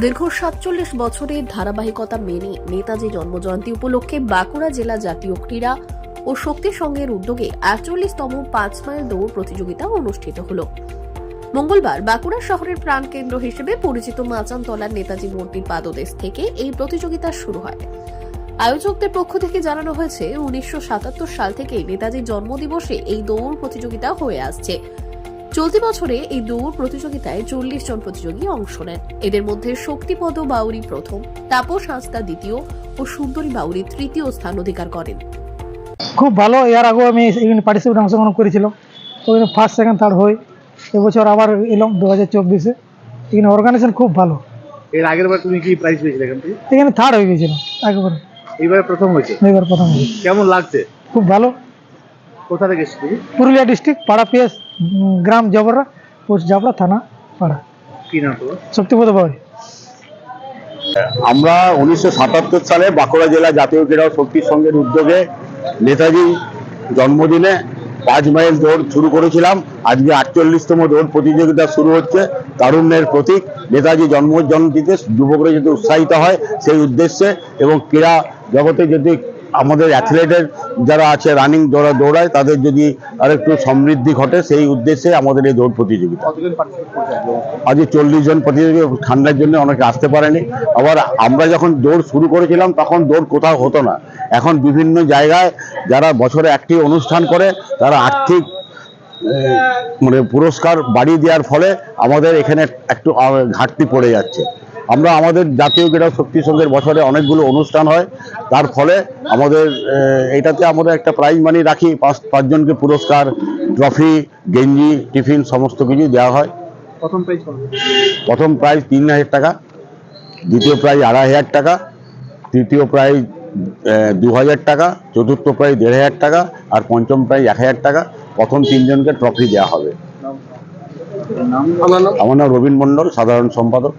দীর্ঘ সাতচল্লিশ বছরের ধারাবাহিকতা মেনে নেতাজি জন্মজয়ন্তী উপলক্ষে বাঁকুড়া জেলা জাতীয় ক্রীড়া ও শক্তি সংঘের উদ্যোগে আটচল্লিশতম পাঁচ মাইল দৌড় প্রতিযোগিতা অনুষ্ঠিত হলো। মঙ্গলবার বাঁকুড়া শহরের প্রাণকেন্দ্র হিসেবে পরিচিত মাচানতলার নেতাজি মূর্তির পাদদেশ থেকে এই প্রতিযোগিতা শুরু হয়। আয়োজকদের পক্ষ থেকে জানানো হয়েছে, উনিশশো সাতাত্তর সাল থেকেই নেতাজির জন্মদিবসে এই দৌড় প্রতিযোগিতা হয়ে আসছে। চলতি বছরে এই দৌড় প্রতিযোগিতায় চল্লিশ জন প্রতিযোগী অংশ নেন। এদের মধ্যে শক্তিপদ বাউরি প্রথম তাপস হাঁসদা দ্বিতীয় ও সুন্দরী বাউরি তৃতীয় স্থান অধিকার করেন। খুব ভালো এর আগেও আমি পার্টিসিপেট অংশগ্রহণ করেছিলাম। তো ফার্স্ট সেকেন্ড থার্ড হই এবছর আবার এলাম দু হাজার চব্বিশে। এখানে অর্গানাইজেশন খুব ভালো। এর আগের বার তুমি কি প্রাইজ পেয়েছিলে এখান থেকে? এখানে থার্ড হয়ে গেছিলাম একেবারে এইবারে প্রথম হয়েছে। এবার প্রথম হয়েছে। কেমন লাগছে? খুব ভালো। কোথা থেকে এসেছ? পুরুলিয়া ডিস্ট্রিক্ট পাড়া পিএস গ্রাম জবরা পোস্ট জাবড়া থানা পাড়া। কি নাম তোমার? শক্তিপদ বাউরি আমরা উনিশশো সাতাত্তর সালে বাঁকুড়া জেলা জাতীয় ক্রীড়া ও শক্তি সংঘের উদ্যোগে নেতাজি জন্মদিনে পাঁচ মাইল দৌড় শুরু করেছিলাম। আজকে আটচল্লিশতম দৌড় প্রতিযোগিতা শুরু হচ্ছে। তারুণ্যের প্রতীক। নেতাজি জন্মজয়ন্তীতে যুবকরা যাতে উৎসাহিত হয় সেই উদ্দেশ্যে এবং ক্রীড়া জগতে যদি আমাদের অ্যাথলেটের যারা আছে রানিং যারা দৌড়ায় তাদের যদি আরেকটু সমৃদ্ধি ঘটে সেই উদ্দেশ্যে আমাদের এই দৌড় প্রতিযোগিতা। আজকে চল্লিশ জন প্রতিযোগী ঠান্ডার জন্য অনেকে আসতে পারেনি। আবার আমরা যখন দৌড় শুরু করেছিলাম তখন দৌড় কোথাও হতো না। এখন বিভিন্ন জায়গায় যারা বছরে একটি অনুষ্ঠান করে তারা আর্থিক মানে পুরস্কার বাড়িয়ে দেওয়ার ফলে আমাদের এখানে একটু ঘাটতি পড়ে যাচ্ছে। আমরা আমাদের জাতীয় ক্রীড়া শক্তি সংঘের বছরে অনেকগুলো অনুষ্ঠান হয়। তার ফলে আমাদের এটাতে আমাদের একটা প্রাইজ মানি রাখি। পাঁচ পাঁচজনকে পুরস্কার ট্রফি গেঞ্জি টিফিন সমস্ত কিছু দেওয়া হয়। প্রথম প্রাইজ প্রথম প্রাইজ তিন হাজার টাকা দ্বিতীয় প্রাইজ আড়াই হাজার টাকা তৃতীয় প্রাইজ দু হাজার টাকা চতুর্থ প্রাইজ দেড় হাজার টাকা আর পঞ্চম প্রাইজ এক হাজার টাকা। প্রথম তিনজনকে ট্রফি দেওয়া হবে। আমার নাম? আমার নাম রবীন মণ্ডল সাধারণ সম্পাদক।